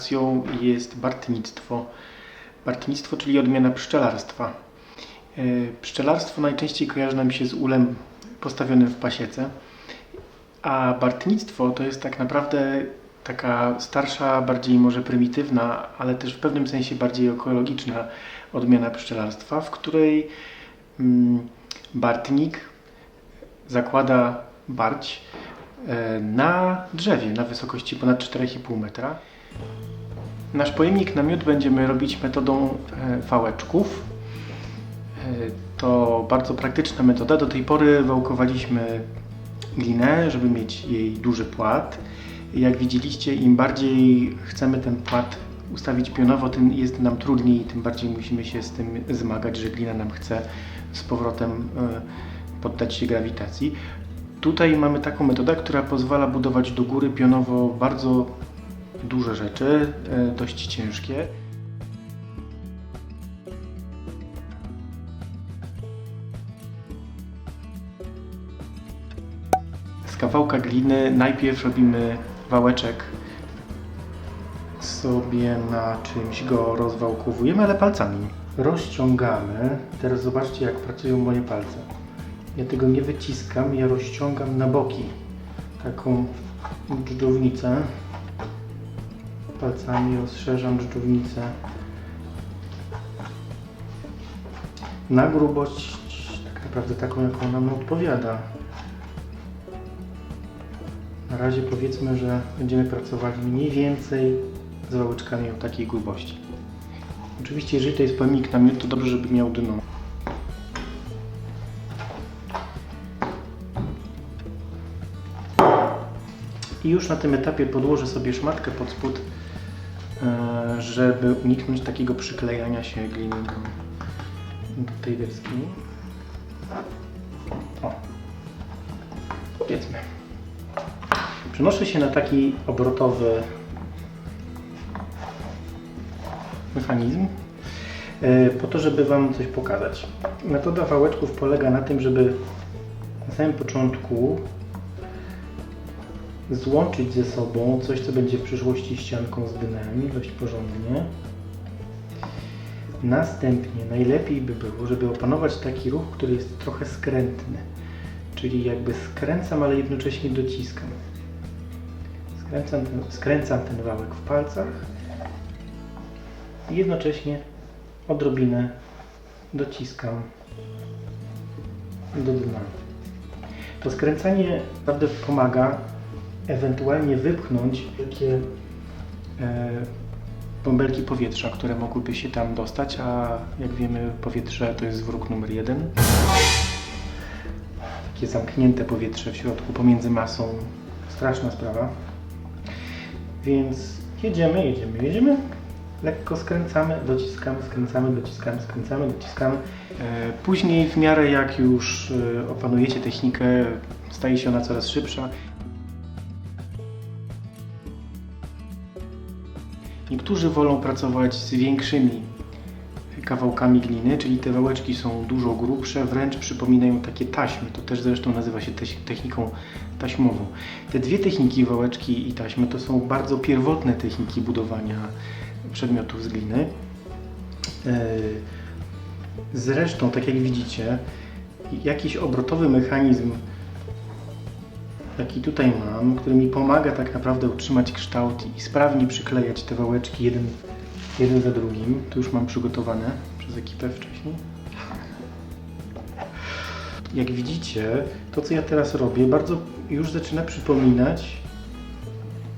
operacją jest bartnictwo. Bartnictwo, czyli odmiana pszczelarstwa. E, Pszczelarstwo najczęściej kojarzy nam się z ulem postawionym w pasiece, a bartnictwo to jest tak naprawdę taka starsza, bardziej może prymitywna, ale też w pewnym sensie bardziej ekologiczna odmiana pszczelarstwa, w której mm, bartnik zakłada barć e, na drzewie na wysokości ponad 4,5 metra. Nasz pojemnik na miód będziemy robić metodą e, wałeczków. E, To bardzo praktyczna metoda. Do tej pory wałkowaliśmy glinę, żeby mieć jej duży płat. Jak widzieliście, im bardziej chcemy ten płat ustawić pionowo, tym jest nam trudniej tym bardziej musimy się z tym zmagać, że glina nam chce z powrotem e, poddać się grawitacji. Tutaj mamy taką metodę, która pozwala budować do góry pionowo bardzo duże rzeczy, e, dość ciężkie. Z kawałka gliny najpierw robimy wałeczek sobie na czymś go rozwałkowujemy, ale palcami. Rozciągamy. Teraz zobaczcie, jak pracują moje palce. Ja tego nie wyciskam, ja rozciągam na boki taką dżdżownicę. Palcami rozszerzam dżdżownicę na grubość, tak naprawdę taką, jaką nam odpowiada. Na razie powiedzmy, że będziemy pracowali mniej więcej z wałeczkami o takiej grubości. Oczywiście, jeżeli to jest pojemnik na miód, to dobrze, żeby miał dno. I już na tym etapie podłożę sobie szmatkę pod spód, żeby uniknąć takiego przyklejania się gliny do, do tej deski. O, powiedzmy. Przenoszę się na taki obrotowy mechanizm e, po to, żeby Wam coś pokazać. Metoda wałeczków polega na tym, żeby na samym początku złączyć ze sobą coś, co będzie w przyszłości ścianką z dnem, dość porządnie. Następnie najlepiej by było, żeby opanować taki ruch, który jest trochę skrętny. Czyli jakby skręcam, ale jednocześnie dociskam. Skręcam ten, skręcam ten wałek w palcach i jednocześnie odrobinę dociskam do dna. To skręcanie naprawdę pomaga ewentualnie wypchnąć takie e, bąbelki powietrza, które mogłyby się tam dostać, a jak wiemy powietrze to jest wróg numer jeden. Takie zamknięte powietrze w środku pomiędzy masą. Straszna sprawa. Więc jedziemy, jedziemy, jedziemy. Lekko skręcamy, dociskamy, skręcamy, dociskamy, skręcamy, dociskamy. E, Później w miarę jak już e, opanujecie technikę, staje się ona coraz szybsza. Niektórzy wolą pracować z większymi kawałkami gliny, czyli te wałeczki są dużo grubsze, wręcz przypominają takie taśmy. To też zresztą nazywa się techniką taśmową. Te dwie techniki, wałeczki i taśmy, to są bardzo pierwotne techniki budowania przedmiotów z gliny. E, Zresztą, tak jak widzicie, jakiś obrotowy mechanizm, jaki tutaj mam, który mi pomaga tak naprawdę utrzymać kształt i sprawnie przyklejać te wałeczki jeden, jeden za drugim. Tu już mam przygotowane przez ekipę wcześniej. Jak widzicie, to co ja teraz robię, bardzo już zaczyna przypominać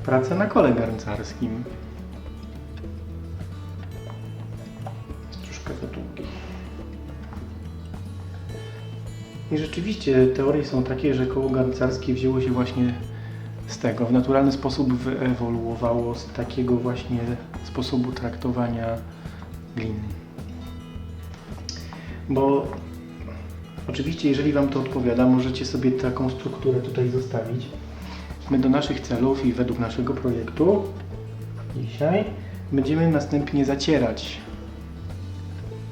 pracę na kole garncarskim. Troszkę za długi. I rzeczywiście teorie są takie, że koło garncarskie wzięło się właśnie z tego. W naturalny sposób wyewoluowało z takiego właśnie sposobu traktowania gliny. Bo oczywiście, jeżeli Wam to odpowiada, możecie sobie taką strukturę tutaj zostawić. My do naszych celów i według naszego projektu dzisiaj będziemy następnie zacierać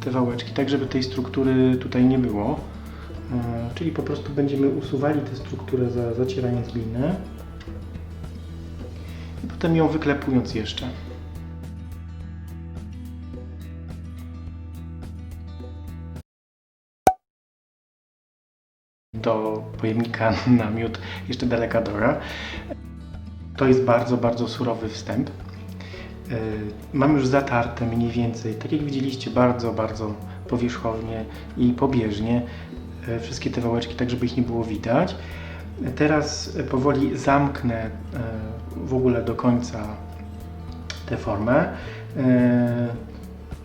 te wałeczki, tak żeby tej struktury tutaj nie było. E, czyli po prostu będziemy usuwali tę strukturę zacierając glinę i potem ją wyklepując jeszcze. Do pojemnika na miód jeszcze delegadora. To jest bardzo, bardzo surowy wstęp. E, mam już zatarte mniej więcej, tak jak widzieliście, bardzo, bardzo powierzchownie i pobieżnie wszystkie te wałeczki, tak żeby ich nie było widać. Teraz powoli zamknę yy, w ogóle do końca tę formę yy,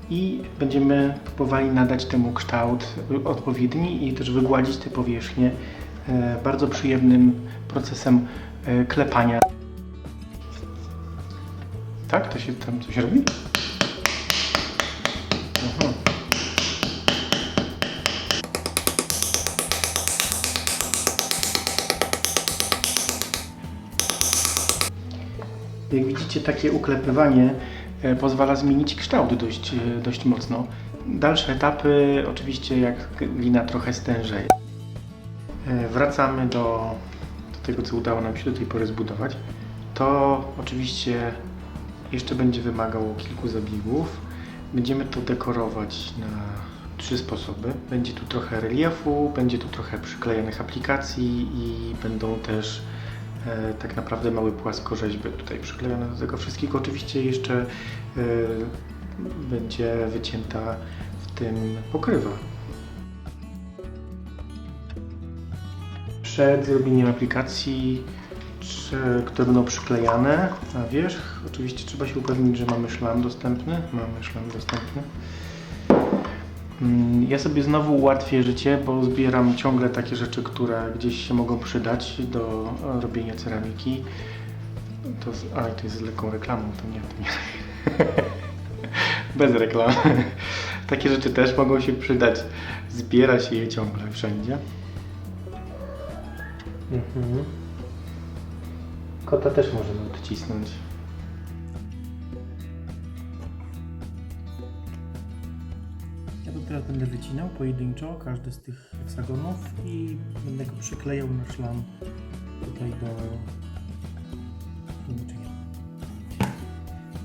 i będziemy próbowali nadać temu kształt odpowiedni i też wygładzić te powierzchnie yy, bardzo przyjemnym procesem klepania. Tak? To się tam coś robi? Aha. Jak widzicie, takie uklepywanie e, pozwala zmienić kształt dość, e, dość mocno. Dalsze etapy, oczywiście, jak glina trochę stężeje. E, Wracamy do, do tego, co udało nam się do tej pory zbudować. To oczywiście jeszcze będzie wymagało kilku zabiegów. Będziemy to dekorować na trzy sposoby. Będzie tu trochę reliefu, będzie tu trochę przyklejonych aplikacji i będą też tak naprawdę małe płaskorzeźby tutaj przyklejone do tego wszystkiego. Oczywiście jeszcze e, będzie wycięta w tym pokrywa. Przed zrobieniem aplikacji które będą przyklejane na wierzch. Oczywiście trzeba się upewnić, że mamy szlam dostępny. Mamy szlam dostępny. Mm, Ja sobie znowu ułatwię życie, bo zbieram ciągle takie rzeczy, które gdzieś się mogą przydać do e, robienia ceramiki. To, z- a, to jest z lekką reklamą, to nie, to nie. Bez reklamy. Takie rzeczy też mogą się przydać. Zbiera się je ciągle wszędzie. Mhm. Kota też możemy odcisnąć. To teraz będę wycinał pojedynczo każdy z tych heksagonów i będę go przyklejał na szlam tutaj do niczego.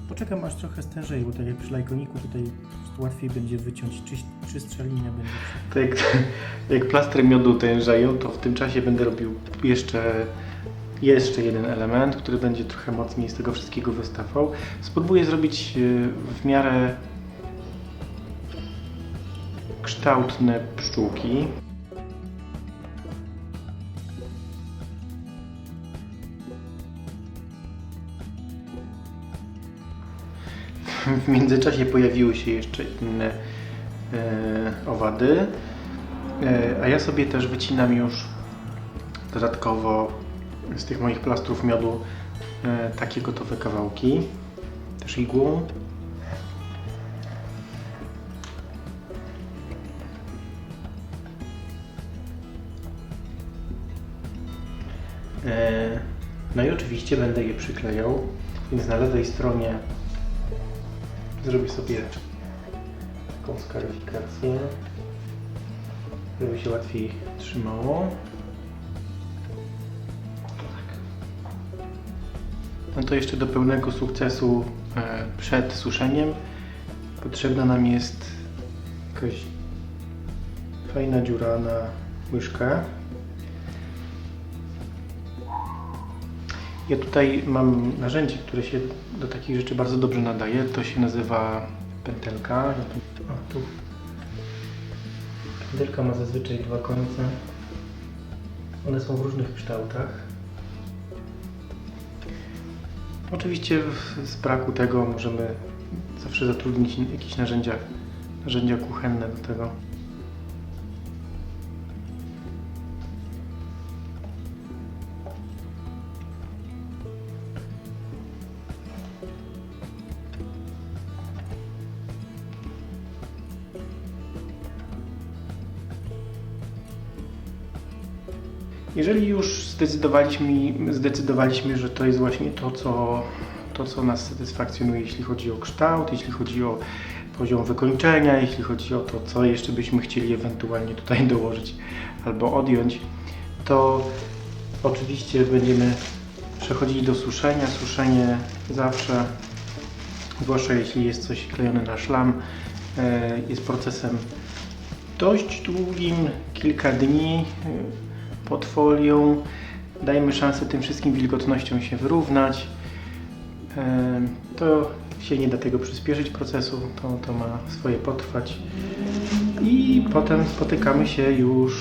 Poczekam aż trochę stężeje, bo tak jak przy lajkoniku tutaj łatwiej będzie wyciąć czy, czy strzelina będzie. Tak jak, jak miodu tężeją, to w tym czasie będę robił jeszcze jeszcze jeden element, który będzie trochę mocniej z tego wszystkiego wystawał. Spróbuję zrobić e, w miarę kształtne pszczółki. W międzyczasie pojawiły się jeszcze inne e, owady, e, a ja sobie też wycinam już dodatkowo z tych moich plastrów miodu e, takie gotowe kawałki, też igłą. No i oczywiście będę je przyklejał, więc na lewej stronie zrobię sobie taką skaryfikację, żeby się łatwiej trzymało. No to jeszcze do pełnego sukcesu e, przed suszeniem potrzebna nam jest jakaś fajna dziura na łyżkę. Ja tutaj mam narzędzie, które się do takich rzeczy bardzo dobrze nadaje. To się nazywa pętelka. Ja tu. Pętelka ma zazwyczaj dwa końce. One są w różnych kształtach. Oczywiście z braku tego możemy zawsze zatrudnić jakieś narzędzia, narzędzia kuchenne do tego. Jeżeli już zdecydowaliśmy, zdecydowaliśmy, że to jest właśnie to co, to, co nas satysfakcjonuje, jeśli chodzi o kształt, jeśli chodzi o poziom wykończenia, jeśli chodzi o to, co jeszcze byśmy chcieli ewentualnie tutaj dołożyć albo odjąć, to oczywiście będziemy przechodzili do suszenia. Suszenie zawsze, zwłaszcza jeśli jest coś klejone na szlam, e, jest procesem dość długim, kilka dni. Pod folią. Dajmy szansę tym wszystkim wilgotnościom się wyrównać. To się nie da tego przyspieszyć procesu, to, to ma swoje potrwać. I potem spotykamy się już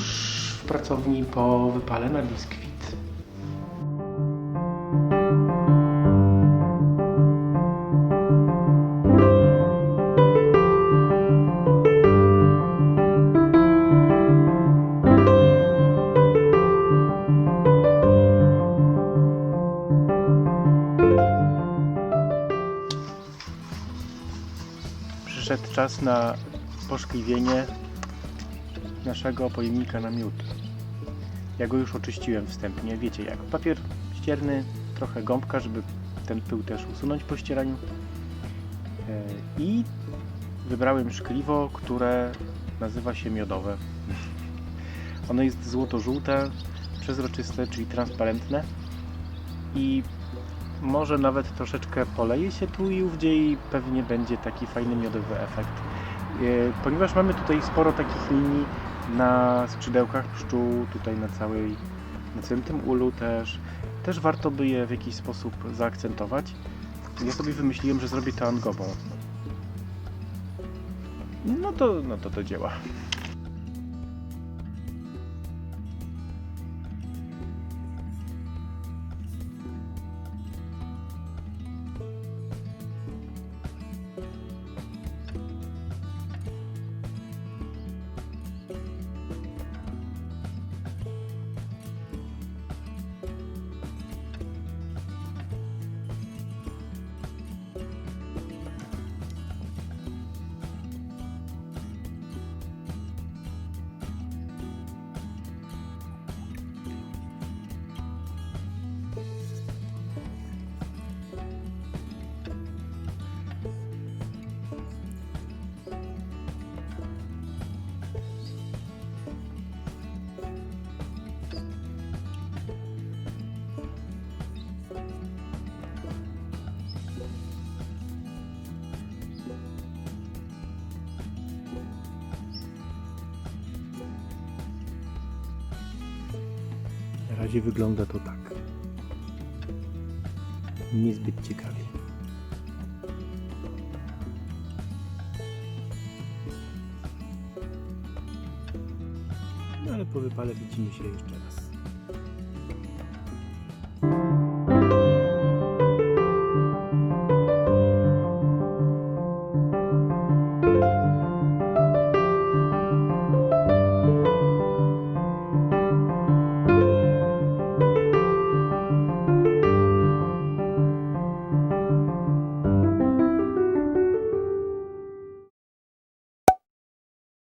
w pracowni po wypale na biskwit. Przyszedł czas na poszkliwienie naszego pojemnika na miód. Ja go już oczyściłem wstępnie, wiecie jak. Papier ścierny, trochę gąbka, żeby ten pył też usunąć po ścieraniu. E, I wybrałem szkliwo, które nazywa się miodowe. Ono jest złoto-żółte, przezroczyste, czyli transparentne i może nawet troszeczkę poleje się tu i ówdzie i pewnie będzie taki fajny miodowy efekt. E, Ponieważ mamy tutaj sporo takich linii na skrzydełkach pszczół, tutaj na całej, na całym tym ulu też, też warto by je w jakiś sposób zaakcentować. Ja sobie wymyśliłem, że zrobię to angobą. No to, no to do dzieła. Razie wygląda to tak. Niezbyt ciekawie. No ale po wypale widzimy się jeszcze raz.